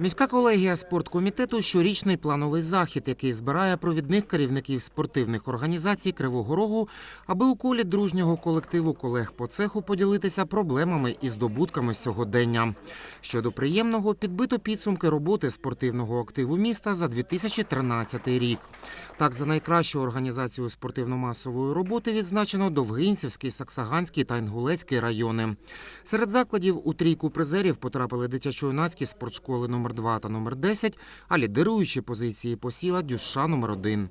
Міська колегія спорткомітету щорічний плановий захід, який збирає провідних керівників спортивних організацій Кривого Рогу, аби у колі дружнього колективу колег по цеху поділитися проблемами і здобутками сьогодення. Щодо приємного, підбито підсумки роботи спортивного активу міста за 2013 рік. Так, за найкращу організацію спортивно-масової роботи відзначено Довгинцівський, Саксаганський та Інгулецький райони. Серед закладів у трійку призерів потрапили дитячо-юнацькі спортшколи номер 2 та номер 10, а лідируючі позиції посіла Дюша номер 1.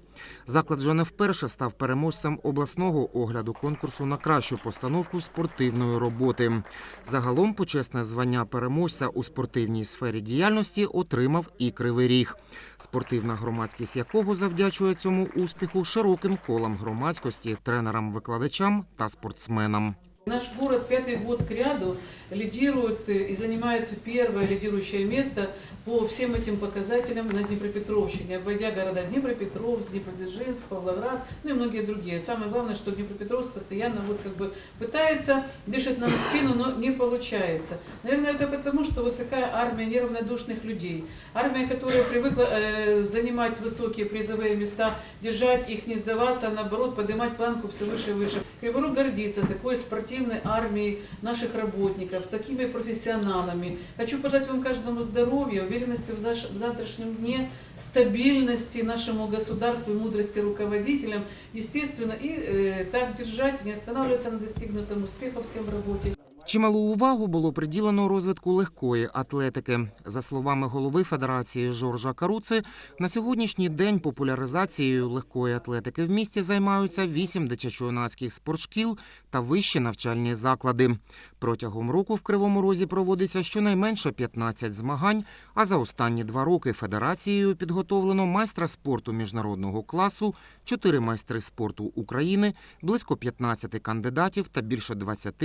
Заклад вже не вперше став переможцем обласного огляду конкурсу на кращу постановку спортивної роботи. Загалом почесне звання переможця у спортивній сфері діяльності отримав і Кривий Ріг, спортивна громадськість якого завдячує цьому успіху широким колам громадськості, тренерам, викладачам та спортсменам. Наш город пятый год к ряду лидирует э, и занимает первое лидирующее место по всем этим показателям на Днепропетровщине, обойдя города Днепропетровск, Днепродзержинск, Павлоград, ну и многие другие. Самое главное, что Днепропетровск постоянно вот как бы пытается, дышит нам в спину, но не получается. Наверное, это потому, что вот такая армия неравнодушных людей. Армия, которая привыкла э, занимать высокие призовые места, держать их, не сдаваться, а наоборот, поднимать планку все выше и выше. Кривой Рог гордится такой спортивной армией наших работников, такими профессионалами. Хочу пожелать вам каждому здоровья, уверенности в завтрашнем дне, стабильности нашему государству и мудрости руководителям, естественно, и э, так держать, не останавливаться на достигнутом успеха всем в работе. Чималу увагу було приділено розвитку легкої атлетики. За словами голови федерації Жоржа Каруци, на сьогоднішній день популяризацією легкої атлетики в місті займаються вісім дитячо-юнацьких спортшкіл та вищі навчальні заклади. Протягом року в Кривому Розі проводиться щонайменше 15 змагань, а за останні два роки федерацією підготовлено майстра спорту міжнародного класу, чотири майстри спорту України, близько 15 кандидатів та більше 20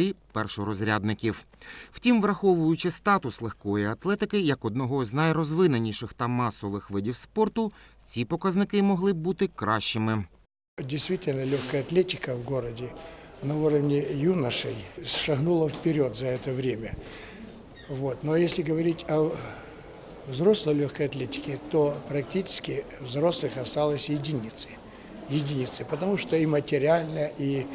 першорозрядників. Втім, враховуючи статус легкої атлетики як одного з найрозвиненіших та масових видів спорту, ці показники могли б бути кращими. Действительно, легкая атлетика в городе на уровне юношей шагнула вперед за это время. Вот. Но если говорить о взрослой легкой атлетике, то практически взрослых осталось единицы. Единицы, потому что и материально, и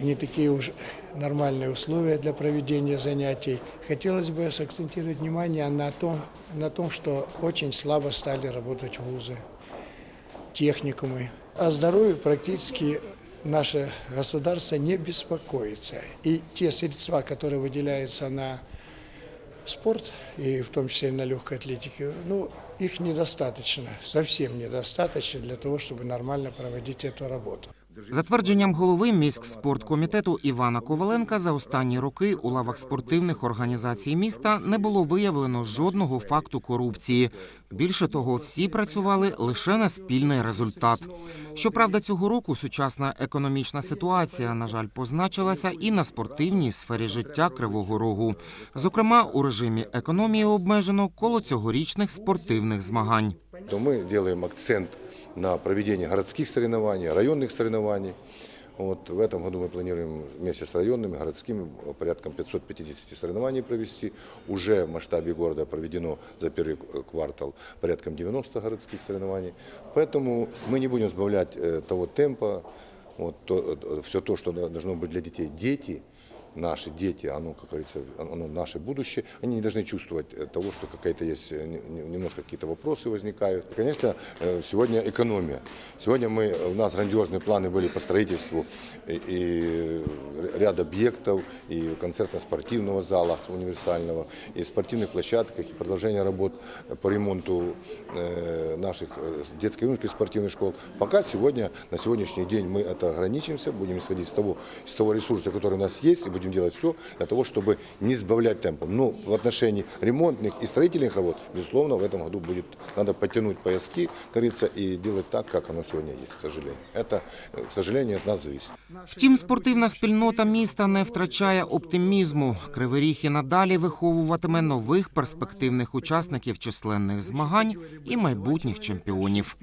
не такие уж нормальные условия для проведения занятий. Хотелось бы сакцентировать внимание на том, на том, что очень слабо стали работать вузы техникумы. О здоровье практически наше государство не беспокоится. И те средства, которые выделяются на спорт, и в том числе на легкой атлетике, ну, их недостаточно, совсем недостаточно для того, чтобы нормально проводить эту работу. За твердженням голови міськспорткомітету Івана Коваленка, за останні роки у лавах спортивних організацій міста не було виявлено жодного факту корупції. Більше того, всі працювали лише на спільний результат. Щоправда, цього року сучасна економічна ситуація, на жаль, позначилася і на спортивній сфері життя Кривого Рогу. Зокрема, у режимі економії обмежено коло цьогорічних спортивних змагань. то мы делаем акцент на проведение городских соревнований, районных соревнований. Вот в этом году мы планируем вместе с районными, городскими порядком 550 соревнований провести. Уже в масштабе города проведено за первый квартал порядком 90 городских соревнований. Поэтому мы не будем сбавлять э, того темпа, вот, то, все то, что должно быть для детей. Дети наши дети, оно, как говорится, оно наше будущее, они не должны чувствовать э, того, что какая-то есть, э, не- не- немножко какие-то вопросы возникают. Конечно, э, сегодня экономия. Сегодня мы, у нас грандиозные планы были по строительству и, и ряд объектов, и концертно-спортивного зала универсального, и спортивных площадок, и продолжение работ по ремонту наших э, детско-юношеских спортивных школ. Пока сегодня, на сегодняшний день мы это ограничимся, будем исходить из того, из того ресурса, который у нас есть, и будем делать все для того, чтобы не сбавлять темпом. Но в отношении ремонтных и строительных работ, безусловно, в этом году будет, надо подтянуть пояски, как говорится, и делать так, как оно сегодня есть, к сожалению. Это, э, к сожалению, от нас зависит. Втім, спортивна спільнота міста не втрачає оптимізму. Кривий Ріг і надалі виховуватиме нових перспективних учасників численних змагань і майбутніх чемпіонів.